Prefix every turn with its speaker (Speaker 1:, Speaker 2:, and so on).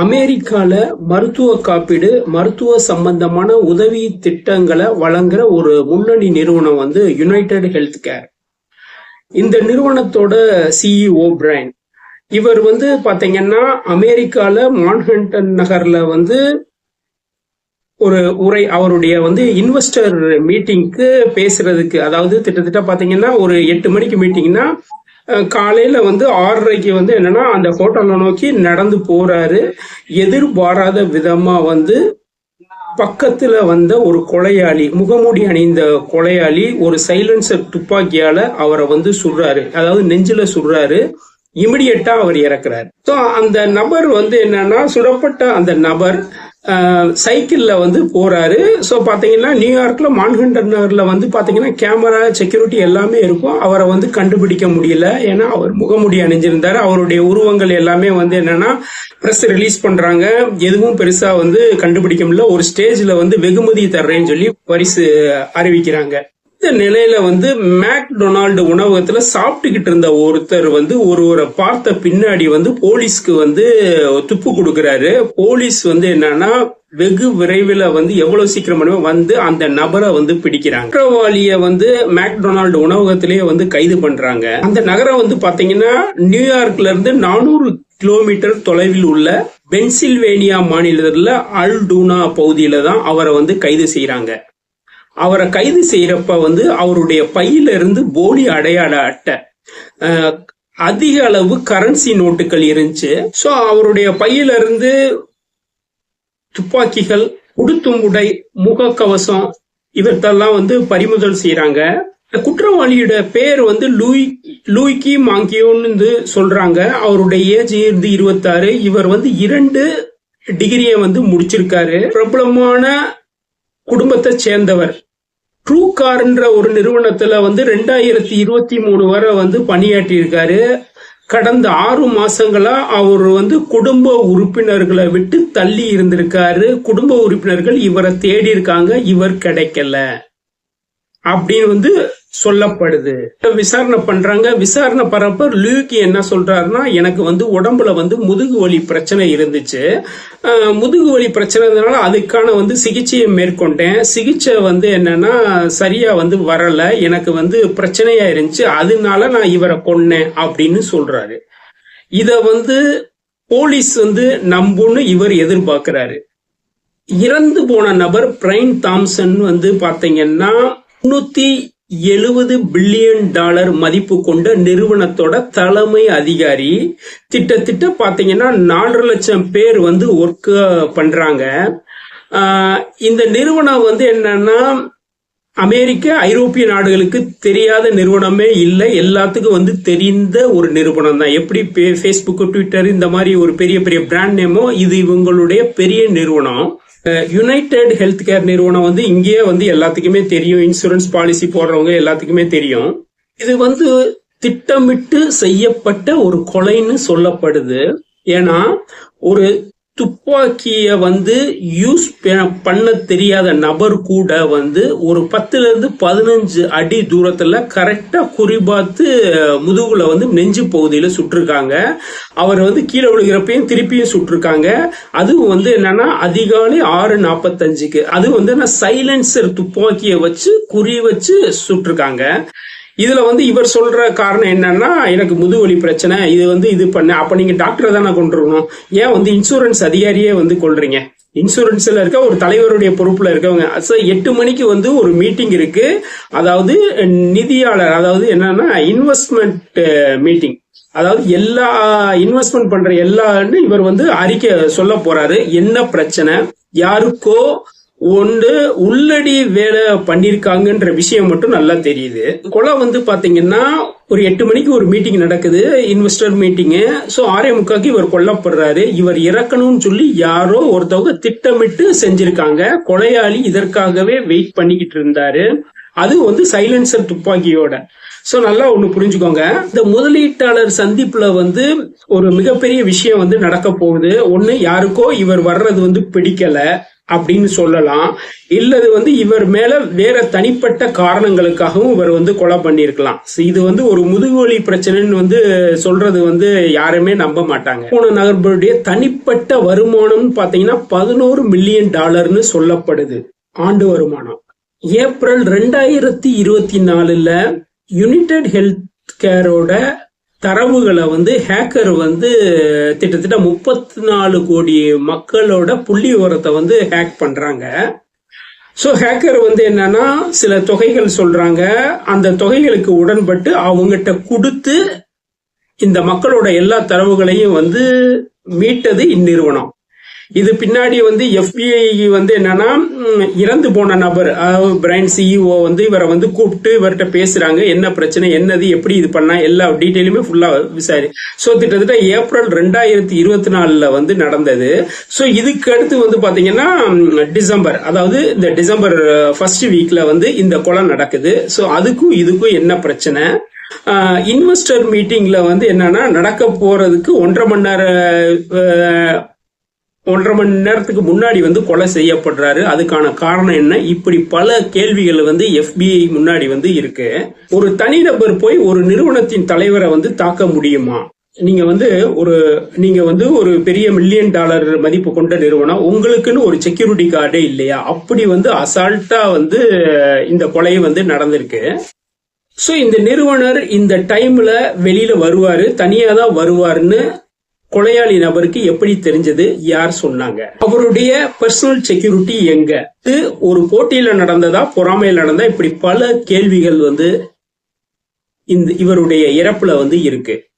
Speaker 1: அமெரிக்கால மருத்துவ காப்பீடு மருத்துவ சம்பந்தமான உதவி திட்டங்களை வழங்குற ஒரு முன்னணி நிறுவனம் வந்து யுனைடெட் ஹெல்த் கேர் இந்த நிறுவனத்தோட சிஇஓ பிரைன் இவர் வந்து பாத்தீங்கன்னா அமெரிக்கால மான்ஹண்டன் நகர்ல வந்து ஒரு உரை அவருடைய வந்து இன்வெஸ்டர் மீட்டிங்க்கு பேசுறதுக்கு அதாவது கிட்டத்தட்ட பாத்தீங்கன்னா ஒரு எட்டு மணிக்கு மீட்டிங்னா காலையில் வந்து ஆறரைக்கு வந்து என்னன்னா அந்த ஹோட்டலை நோக்கி நடந்து போறாரு. எதிர்பாராத விதமாக வந்து பக்கத்தில் வந்த ஒரு கொலையாளி முகமூடி அணிந்த கொலையாளி ஒரு சைலன்சர் துப்பாக்கியால் அவரை வந்து சுடுறாரு. அதாவது நெஞ்சில் சுடுறாரு. இமிடியட்டா அவர் இறக்குறாரு. ஸோ அந்த நபர் வந்து என்னன்னா சுடப்பட்ட அந்த நபர் சைக்கிளில் வந்து போகிறாரு ஸோ பார்த்தீங்கன்னா நியூயார்க்கில் மான்ஹண்டர் நகரில் வந்து பார்த்தீங்கன்னா கேமரா செக்யூரிட்டி எல்லாமே இருக்கும். அவரை வந்து கண்டுபிடிக்க முடியல. ஏன்னா அவர் முகமுடி அணிஞ்சிருந்தார். அவருடைய உருவங்கள் எல்லாமே வந்து என்னென்னா ப்ரெஸ் ரிலீஸ் பண்ணுறாங்க எதுவும் பெருசாக வந்து கண்டுபிடிக்க முடியல. ஒரு ஸ்டேஜில் வந்து வெகுமதி தர்றேன்னு சொல்லி பரிசு அறிவிக்கிறாங்க. இந்த நிலையில வந்து மேக் டொனால்டு உணவகத்துல சாப்பிட்டுக்கிட்டு இருந்த ஒருத்தர் வந்து ஒருவரை பார்த்த பின்னாடி வந்து போலீஸ்க்கு வந்து துப்பு கொடுக்கறாரு. போலீஸ் வந்து என்னன்னா வெகு விரைவில் வந்து எவ்வளவு சீக்கிரம் வந்து அந்த நபரை வந்து பிடிக்கிறாங்க. குற்றவாளிய வந்து மேக்டொனால்டு உணவகத்திலேயே வந்து கைது பண்றாங்க. அந்த நகரம் வந்து பாத்தீங்கன்னா நியூயார்க்ல இருந்து நானூறு கிலோமீட்டர் தொலைவில் உள்ள பென்சில்வேனியா மாநிலத்தில் அல்டூனா பகுதியில தான் அவரை வந்து கைது செய்யறாங்க அவரை கைது செய்யறப்ப வந்து அவருடைய பையில இருந்து போலி அடையாள அட்டை அதிக அளவு கரன்சி நோட்டுகள் இருந்துச்சு. சோ அவருடைய பையில இருந்து துப்பாக்கிகள் உடுத்தும் உடை முகக்கவசம் இவற்றெல்லாம் வந்து பறிமுதல் செய்யறாங்க குற்றவாளியோட பேர் வந்து லூய் லூய்கி மாங்கியோன்னு சொல்றாங்க. அவருடைய ஏஜ் இருந்து இருபத்தாறு. இவர் வந்து இரண்டு டிகிரியை வந்து முடிச்சிருக்காரு. பிரபலமான குடும்பத்தை சேர்ந்தவர். ட்ரூ கார்ன்ற ஒரு நிறுவனத்துல வந்து ரெண்டாயிரத்தி இருபத்தி மூணு வரை வந்து பணியாற்றி இருக்காரு கடந்த ஆறு மாசங்களா அவர் வந்து குடும்ப உறுப்பினர்களை விட்டு தள்ளி இருந்திருக்காரு. குடும்ப உறுப்பினர்கள் இவரை தேடி இருக்காங்க இவர் கிடைக்கல. அப்படின்னு வந்து சொல்லப்படுது. விசாரணை பண்றாங்க. விசாரணை பண்றப்ப லியூக்கி என்ன சொல்றாருன்னா எனக்கு வந்து உடம்புல வந்து முதுகு வலி பிரச்சனை இருந்துச்சு. முதுகு வலி பிரச்சனை அதுக்கான வந்து சிகிச்சையை மேற்கொண்டேன். சிகிச்சை வந்து என்னன்னா சரியா வந்து வரல. எனக்கு வந்து பிரச்சனையா இருந்துச்சு. அதனால நான் இவரை கொன்னேன் அப்படின்னு சொல்றாரு. இத வந்து போலீஸ் வந்து நம்புன்னு இவர் எதிர்பார்க்கிறாரு. இறந்து போன நபர் பிரைன் தாம்சன் வந்து பாத்தீங்கன்னா முன்னூத்தி எழுபது பில்லியன் டாலர் மதிப்பு கொண்ட நிறுவனத்தோட தலைமை அதிகாரி. திட்டத்திட்ட பாத்தீங்கன்னா நாலு லட்சம் பேர் வந்து ஒர்க் பண்றாங்க. இந்த நிறுவனம் வந்து என்னன்னா அமெரிக்க ஐரோப்பிய நாடுகளுக்கு தெரியாத நிறுவனமே இல்லை. எல்லாத்துக்கும் வந்து தெரிந்த ஒரு நிறுவனம் தான். எப்படி ஃபேஸ்புக் ட்விட்டர் இந்த மாதிரி ஒரு பெரிய பெரிய பிராண்ட் நேமோ இது இவங்களுடைய பெரிய நிறுவனம். யுனைடெட் ஹெல்த் கேர் நிறுவனம் வந்து இங்கேயே வந்து எல்லாத்துக்குமே தெரியும். இன்சூரன்ஸ் பாலிசி போடுறவங்க எல்லாத்துக்குமே தெரியும். இது வந்து திட்டமிட்டு செய்யப்பட்ட ஒரு கொலைன்னு சொல்லப்படுது. ஏன்னா ஒரு துப்பாக்கியை வந்து யூஸ் பண்ண தெரியாத நபர் கூட வந்து ஒரு பத்துலேருந்து பதினஞ்சு அடி தூரத்தில் கரெக்டாக குறிபார்த்து முதுகுல வந்து நெஞ்சு பகுதியில் சுட்டிருக்காங்க. அவர் வந்து கீழே விழுகிறப்பையும் திருப்பியும் சுட்டிருக்காங்க. அதுவும் வந்து என்னன்னா அதிகாலை ஆறு நாற்பத்தஞ்சுக்கு அது வந்து என்ன சைலன்சர் துப்பாக்கியை வச்சு குறி வச்சு சுட்டிருக்காங்க. இதுல வந்து இவர் சொல்ற காரணம் என்னன்னா எனக்கு முதுவலி பிரச்சனை இது வந்து இது பண்ண. அப்ப நீங்க டாக்டரை தானே கொண்டுருக்கணும் ஏன் வந்து இன்சூரன்ஸ் அதிகாரியே வந்து கொள்றீங்க இன்சூரன்ஸ்ல இருக்க ஒரு தலைவருடைய பொறுப்புல இருக்கவங்க. So, எட்டு மணிக்கு வந்து ஒரு மீட்டிங் இருக்கு. அதாவது நிதியாளர் அதாவது என்னன்னா இன்வெஸ்ட்மெண்ட் மீட்டிங் அதாவது எல்லா இன்வெஸ்ட்மெண்ட் பண்ற எல்லான்னு இவர் வந்து அறிக்கை சொல்ல போறாரு. என்ன பிரச்சனை? யாருக்கோ ஒன்று உள்ளடி வேலை பண்ணியிருக்காங்கன்ற விஷயம் மட்டும் நல்லா தெரியுது. கொலை வந்து பார்த்தீங்கன்னா ஒரு எட்டு மணிக்கு ஒரு மீட்டிங் நடக்குது இன்வெஸ்டர் மீட்டிங்கு ஸோ ஆரே முக்காக்கு இவர் கொல்லப்படுறாரு. இவர் இறக்கணும்னு சொல்லி யாரோ ஒருத்தவங்க திட்டமிட்டு செஞ்சிருக்காங்க. கொலையாளி இதற்காகவே வெயிட் பண்ணிக்கிட்டு இருந்தாரு. அது வந்து சைலன்சர் துப்பாக்கியோட. ஸோ நல்லா ஒன்று புரிஞ்சுக்கோங்க. இந்த முதலீட்டாளர் சந்திப்புல வந்து ஒரு மிகப்பெரிய விஷயம் வந்து நடக்க போகுது. ஒன்று யாருக்கோ இவர் வர்றது வந்து பிடிக்கல. அப்படின்னு சொல்லலாம். இல்லது வந்து இவர் மேல வேற தனிப்பட்ட காரணங்களுக்காகவும் இவர் வந்து கொலை பண்ணியிருக்கலாம். இது வந்து ஒரு முதுகுவலி பிரச்சனைன்னு வந்து சொல்றது வந்து யாருமே நம்ப மாட்டாங்க. போன நகர்புடைய தனிப்பட்ட வருமானம்னு பாத்தீங்கன்னா பதினோரு மில்லியன் டாலர்னு சொல்லப்படுது. ஆண்டு வருமானம். ஏப்ரல் ரெண்டாயிரத்தி இருபத்தி நாலுல யுனைடெட் ஹெல்த் கேரோட தரவுகளை வந்து ஹேக்கர் வந்து கிட்டத்தட்ட முப்பத்தி நாலு கோடி மக்களோட புள்ளி விவரத்தை வந்து ஹேக் பண்றாங்க. ஸோ ஹேக்கர் வந்து என்னன்னா சில தொகைகள் சொல்றாங்க. அந்த தொகைகளுக்கு உடன்பட்டு அவங்ககிட்ட கொடுத்து இந்த மக்களோட எல்லா தரவுகளையும் வந்து மீட்டது இந்நிறுவனம். இது பின்னாடி வந்து எஃபிஐ வந்து என்னன்னா இறந்து போன நபர் பிரைன் சிஇஓ வந்து இவரை வந்து கூப்பிட்டு இவர்கிட்ட பேசுறாங்க. என்ன பிரச்சனை என்னது எப்படி இது பண்ணா எல்லா டீட்டெயிலுமே ஃபுல்லா விசாரி ஸோ கிட்டத்தட்ட ஏப்ரல் ரெண்டாயிரத்தி இருபத்தி நாலுல வந்து நடந்தது. ஸோ இதுக்கு அடுத்து வந்து பாத்தீங்கன்னா டிசம்பர் அதாவது இந்த டிசம்பர் ஃபர்ஸ்ட் வீக்ல வந்து இந்த கொலை நடக்குது. ஸோ அதுக்கும் இதுக்கும் என்ன பிரச்சனை? இன்வெஸ்டர் மீட்டிங்ல வந்து என்னன்னா நடக்க போறதுக்கு ஒன்றரை மணி நேர ஒன்றரை மணி நேரத்துக்கு முன்னாடி வந்து கொலை செய்யப்படுறாரு. அதுக்கான காரணம் என்ன? இப்படி பல கேள்விகள் வந்து எஃபிஐ முன்னாடி வந்து இருக்கு. ஒரு தனிநபர் போய் ஒரு நிறுவனத்தின் தலைவரை வந்து தாக்க முடியுமா? நீங்க வந்து ஒரு நீங்க வந்து ஒரு பெரிய மில்லியன் டாலர் மதிப்பு கொண்ட நிறுவனம். உங்களுக்குன்னு ஒரு செக்யூரிட்டி கார்டே இல்லையா? அப்படி வந்து அசால்ட்டா வந்து இந்த கொலை வந்து நடந்திருக்கு. ஸோ இந்த நிறுவனர் இந்த டைம்ல வெளியில வருவாரு. தனியா தான் வருவாருன்னு கொலையாளி நபருக்கு எப்படி தெரிஞ்சது? யார் சொன்னாங்க? அவருடைய பர்சனல் செக்யூரிட்டி எங்க? இது ஒரு போட்டியில நடந்ததா பொறாமையில் நடந்தா இப்படி பல கேள்விகள் வந்து இந்த இவருடைய இறப்புல வந்து இருக்கு.